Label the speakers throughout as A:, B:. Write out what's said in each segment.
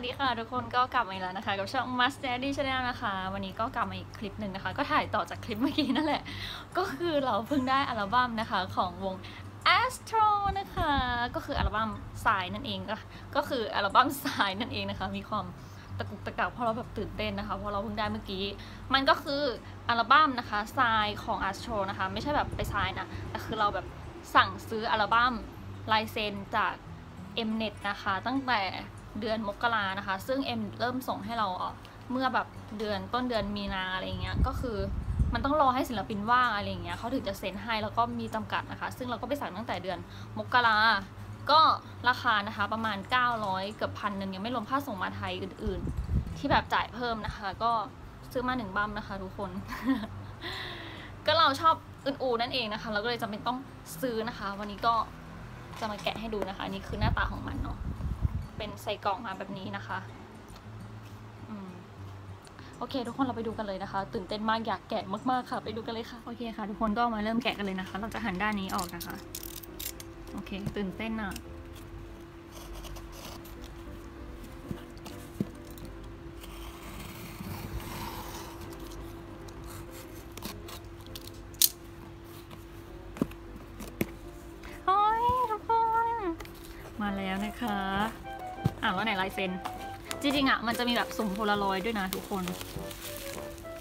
A: วัสดีค่ะทุกคนก็กลับมาอีกแล้วนะคะกับช่อง Must Daddy Channel นะคะ วันนี้ก็กลับมาอีกคลิปหนึ่งนะคะ ก็ถ่ายต่อจากคลิปเมื่อกี้นั่นแหละ ก็คือเราเพิ่งได้อัลบั้มนะคะของวง Astro นะคะ ก็คืออัลบั้มสายนั่นเองก็ก็คืออัลบั้มสายนั่นเองนะคะ มีความตะกุกตะกักเพราะเราแบบตื่นเต้นนะคะเพราะเราเพิ่งได้เมื่อกี้ มันก็คืออัลบั้มนะคะทรายของ Astro นะคะ ไม่ใช่แบบไปทรายนะแต่คือเราแบบสั่งซื้ออัลบั้มลายเซ็นจาก Mnet นะคะ ตั้งแต่ เดือนมกรานะคะ ซึ่ง M เริ่มส่งให้เราเมื่อแบบเดือนต้นเดือนมีนาอะไรเงี้ยก็คือมันต้องรอให้ศิลปินว่างอะไรเงี้ยเขาถึงจะเซ็นให้แล้วก็มีจำกัดนะคะ ซึ่งเราก็ไปสั่งตั้งแต่เดือนมกราก็ราคานะคะประมาณ 900 เกือบพันหนึ่งยังไม่รวมค่าส่งมาไทยอื่น ๆ ที่แบบจ่ายเพิ่มนะคะ ก็ซื้อมาหนึ่งบัมนะคะทุกคน ก็เราชอบอึนอูนั่นเองนะคะ เราก็เลยจำเป็นต้องซื้อนะคะ วันนี้ก็จะมาแกะให้ดูนะคะ อันนี่คือหน้าตาของมันเนาะ เป็นใส่กล่องมาแบบนี้นะคะโอเค ทุกคนเราไปดูกันเลยนะคะ ตื่นเต้นมากอยากแกะมากๆค่ะ ไปดูกันเลยค่ะโอเคค่ะ ทุกคนก็มาเริ่มแกะกันเลยนะคะ เราจะหันด้านนี้ออกนะคะ โอเค ตื่นเต้นอะโอ้ยทุกคนมาแล้วนะคะ อะแล้วไหนลายเซ็น จริงๆอะมันจะมีแบบสุ่มโพลารอยด์ด้วยนะทุกคน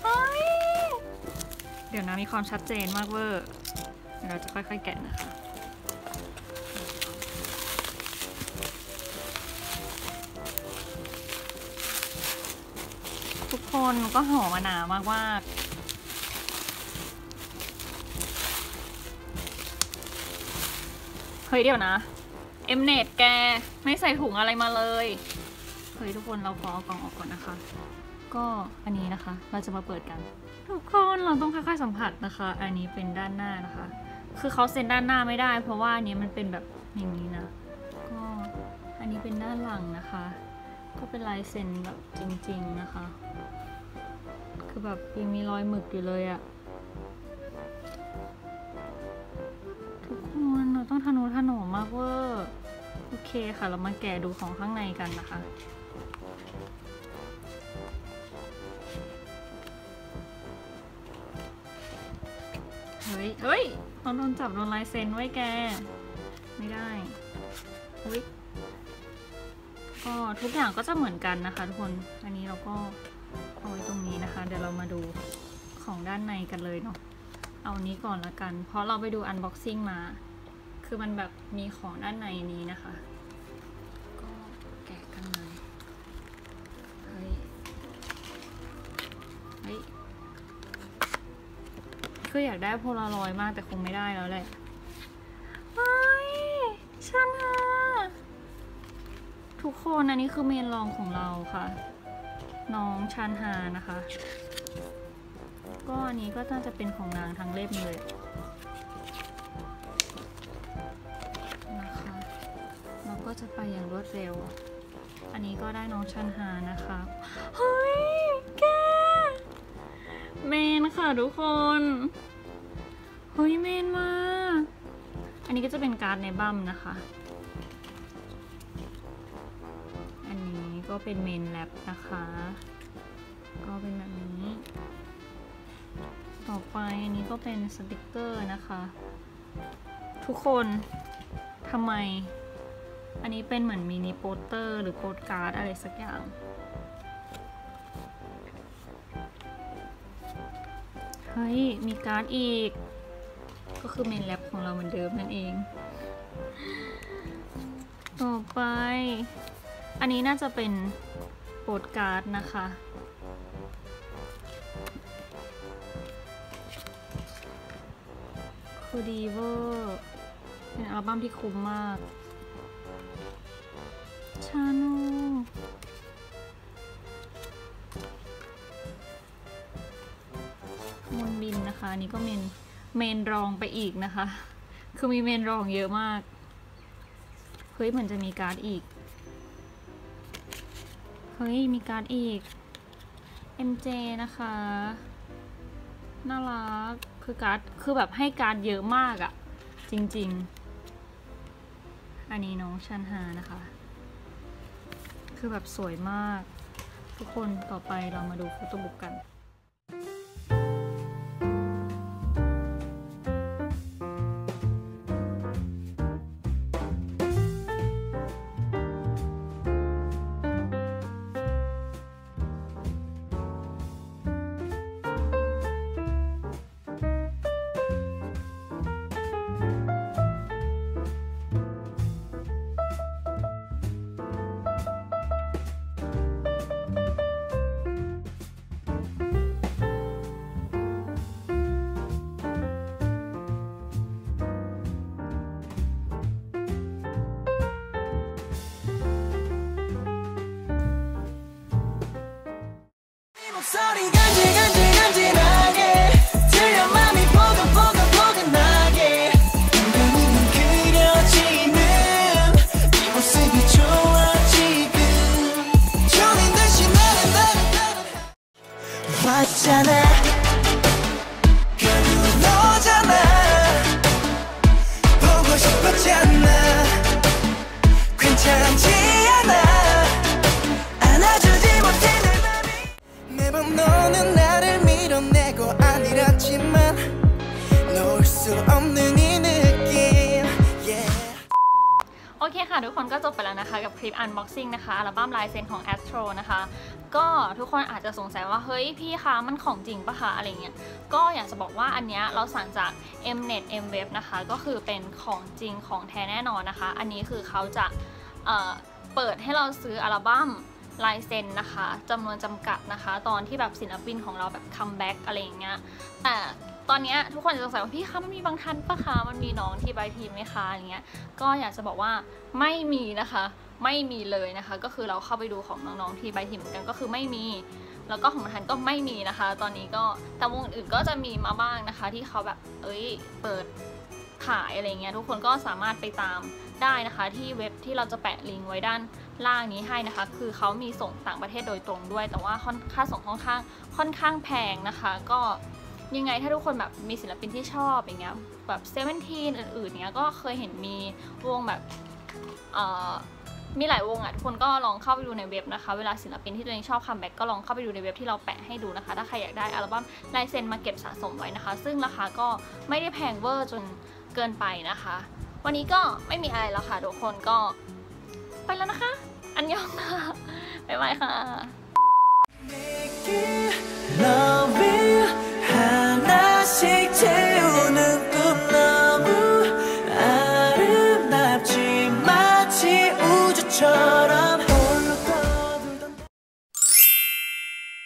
A: เฮ้ยเดี๋ยวนะมีความชัดเจนมากเวอร์เดี๋ยวเราจะค่อยๆแกะนะคะ ทุกคนก็ห่อมาหนามากมากๆเฮ้ยเดี๋ยวนะ เอ็มเนตแกไม่ใส่ถุงอะไรมาเลยเฮ้ยทุกคนเราขอเอากล่องออกก่อนนะคะ ก็อันนี้นะคะเราจะมาเปิดกัน ทุกคนเราต้องค่อยๆสัมผัสนะคะ อันนี้เป็นด้านหน้านะคะ คือเขาเซ็นด้านหน้าไม่ได้ เพราะว่าอันนี้มันเป็นแบบอย่างนี้นะก็อันนี้เป็นด้านหลังนะคะ ก็เป็นลายเซ็นแบบจริง ๆนะคะ คือแบบยังมีรอยหมึกอยู่เลยอะทุกคนเราต้องทะนุถนอมมากเวอร์ โอเคค่ะ เรามาแกะดูของข้างในกันนะคะ เฮ้ย เฮ้ยเราโดนจับโดนลายเซ็นไว้แก ไม่ได้เฮ้ยก็ทุกอย่างก็จะเหมือนกันนะคะทุกคน อันนี้เราก็เอาไว้ตรงนี้นะคะ เดี๋ยวเรามาดูของด้านในกันเลยเนาะ เอานี้ก่อนละกัน เพราะเราไปดูอันบ็อกซิ่งมา คือมันแบบมีของด้านในนี้นะคะ ก็แกะกันเลยเฮ้ยเฮ้ยคืออยากได้โพลารอยด์มากแต่คงไม่ได้แล้วแหละเฮ้ยชนะทุกคนอันนี้คือเมนรองของเราค่ะ น้องชันฮานะคะ ก็อันนี้ก็น่าจะเป็นของนางทั้งเล่มเลย ก็จะไปอย่างรวดเร็ว อันนี้ก็ได้น้องชันฮานะคะ เฮ้ย แก เมนค่ะทุกคน เฮ้ย เมนมา อันนี้ก็จะเป็นการ์ดในบัมนะคะ อันนี้ก็เป็นเมนแลบนะคะ ก็เป็นแบบนี้ ต่อไปอันนี้ก็เป็นสติกเกอร์นะคะ ทุกคนทำไม อันนี้เป็นเหมือนมินิโปสเตอร์หรือโปสการ์ดอะไรสักอย่าง เฮ้ย มีการ์ดอีก ก็คือเมนแลบของเราเหมือนเดิมนั่นเอง ต่อไป อันนี้น่าจะเป็นโปสการ์ดนะคะคือดีเวอร์เป็นอัลบั้มที่คุ้มมาก อันนี้ก็เมนเมนรองไปอีกนะคะ คือมีเมนรองเยอะมาก เฮ้ยเหมือนจะมีการ์ดอีก เฮ้ยมีการ์ดอีก MJ นะคะ น่ารัก คือการ์ด คือแบบให้การ์ดเยอะมากอะจริง ๆ อันนี้น้องชันฮานะคะ คือแบบสวยมาก ทุกคนต่อไปเรามาดูฟโต้บุ๊กกัน
B: 왔잖아
A: ค่ะทุกคนก็จบไปแล้วนะคะกับคลิป unboxing นะคะอัลบั้มลายเซ็นของ Astro นะคะ ก็ทุกคนอาจจะสงสัยว่า เฮ้ยพี่คะมันของจริงปะคะอะไรเงี้ยก็อยากจะบอกว่าอันเนี้ยเราสั่งจาก Mnet Mweb นะคะ ก็คือเป็นของจริงของแท้แน่นอนนะคะ อันนี้คือเขาจะเอ่อเปิดให้เราซื้ออัลบั้มลายเซ็นนะคะจำนวนจำกัดนะคะ ตอนที่แบบศิลปินของเราแบบคัมแบ็กอะไรอย่างเงี้ยแต่ ตอนนี้ทุกคนจะสงสัยว่าพี่คะมันมีบางทันปะคะมันมีน้องที่ใบพีไหมคะอะไรเงี้ยก็อยากจะบอกว่าไม่มีนะคะ ไม่มีเลยนะคะ ก็คือเราเข้าไปดูของน้องๆที่ใบทีมเหมือนกันก็คือไม่มี แล้วก็ของทันก็ไม่มีนะคะ ตอนนี้ก็แต่วงอื่นก็จะมีมาบ้างนะคะ ที่เขาแบบเอ้ยเปิดขายอะไรเงี้ยทุกคนก็สามารถไปตามได้นะคะ ที่เว็บที่เราจะแปะลิงก์ไว้ด้านล่างนี้ให้นะคะ คือเขามีส่งต่างประเทศโดยตรงด้วย แต่ว่าค่อนค่าส่งค่อนข้างค่อนข้างแพงนะคะ ก็ ยังไงถ้าทุกคนแบบมีศิลปินที่ชอบอย่างเงี้ยแบบเซเว่นทีนอื่นๆเนี้ยก็เคยเห็นมีวงแบบเอ่อมีหลายวงอะทุกคนก็ลองเข้าไปดูในเว็บนะคะ เวลาศิลปินที่ตัวเองชอบคัมแบ็กก็ลองเข้าไปดูในเว็บที่เราแปะให้ดูนะคะ ถ้าใครอยากได้อัลบั้มลายเซ็นมาเก็บสะสมไว้นะคะ ซึ่งราคาก็ไม่ได้แพงเวอร์จนเกินไปนะคะ วันนี้ก็ไม่มีอะไรแล้วค่ะทุกคนก็ไปแล้วนะคะ อันยองค่ะบ๊ายบายค่ะ